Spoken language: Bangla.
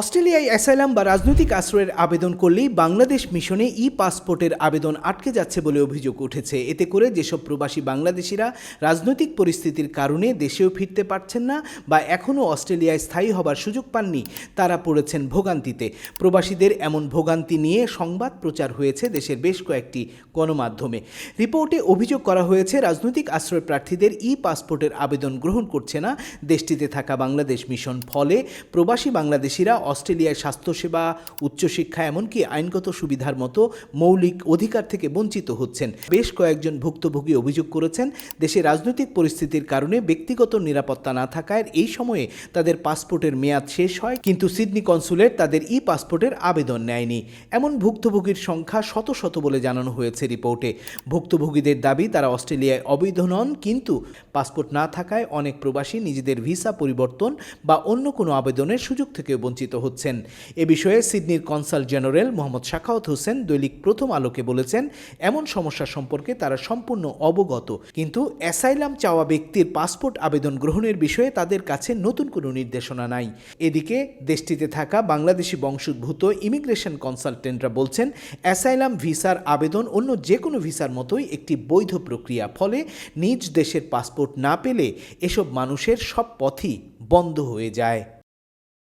অস্ট্রেলিয়ায় অ্যাসাইলাম বা রাজনৈতিক আশ্রয়ের আবেদন করলেই বাংলাদেশ মিশনে ই পাসপোর্টের আবেদন আটকে যাচ্ছে বলে অভিযোগ উঠেছে। এতে করে যেসব প্রবাসী বাংলাদেশিরা রাজনৈতিক পরিস্থিতির কারণে দেশেও ফিরতে পারছেন না বা এখনও অস্ট্রেলিয়ায় স্থায়ী হবার সুযোগ পাননি, তারা পড়েছেন ভোগান্তিতে। প্রবাসীদের এমন ভোগান্তি নিয়ে সংবাদ প্রচার হয়েছে দেশের বেশ কয়েকটি গণমাধ্যমে। রিপোর্টে অভিযোগ করা হয়েছে, রাজনৈতিক আশ্রয় প্রার্থীদের ই পাসপোর্টের আবেদন গ্রহণ করছে না। দেশটিতে থাকা বাংলাদেশ মিশন ফলে প্রবাসী বাংলাদেশিরা অস্ট্রেলিয়ায় স্বাস্থ্যসেবা, উচ্চশিক্ষা, এমনকি আইনগত সুবিধার মতো মৌলিক অধিকার থেকে বঞ্চিত হচ্ছেন। বেশ কয়েকজন ভুক্তভোগী অভিযোগ করেছেন, দেশে রাজনৈতিক পরিস্থিতির কারণে ব্যক্তিগত নিরাপত্তা না থাকায় এই সময়ে তাদের পাসপোর্টের মেয়াদ শেষ হয়, কিন্তু সিডনি কনসুলেট তাদের ই পাসপোর্টের আবেদন নেয়নি। এমন ভুক্তভোগীর সংখ্যা শত শত বলে জানানো হয়েছে রিপোর্টে। ভুক্তভোগীদের দাবি, তারা অস্ট্রেলিয়ায় অবৈধ নন, কিন্তু পাসপোর্ট না থাকায় অনেক প্রবাসী নিজেদের ভিসা পরিবর্তন বা অন্য কোনো আবেদনের সুযোগ থেকেও বঞ্চিত হচ্ছেন। এ বিষয়ে সিডনির কনসাল জেনারেল মোহাম্মদ শাখাওয়াত হোসেন দৈনিক প্রথম আলোকে বলেছেন, এমন সমস্যা সম্পর্কে তারা সম্পূর্ণ অবগত। কিন্তু অ্যাসাইলাম চাওয়া ব্যক্তির পাসপোর্ট আবেদন গ্রহণের বিষয়ে তাদের কাছে নতুন কোনো নির্দেশনা নাই। এদিকে দেশটিতে থাকা বাংলাদেশি বংশোদ্ভূত ইমিগ্রেশন কনসালটেন্টরা বলছেন, অ্যাসাইলাম ভিসার আবেদন অন্য যে কোনো ভিসার মতোই একটি বৈধ প্রক্রিয়া। ফলে নিজ দেশের পাসপোর্ট না পেলে এসব মানুষের সব পথই বন্ধ হয়ে যায়।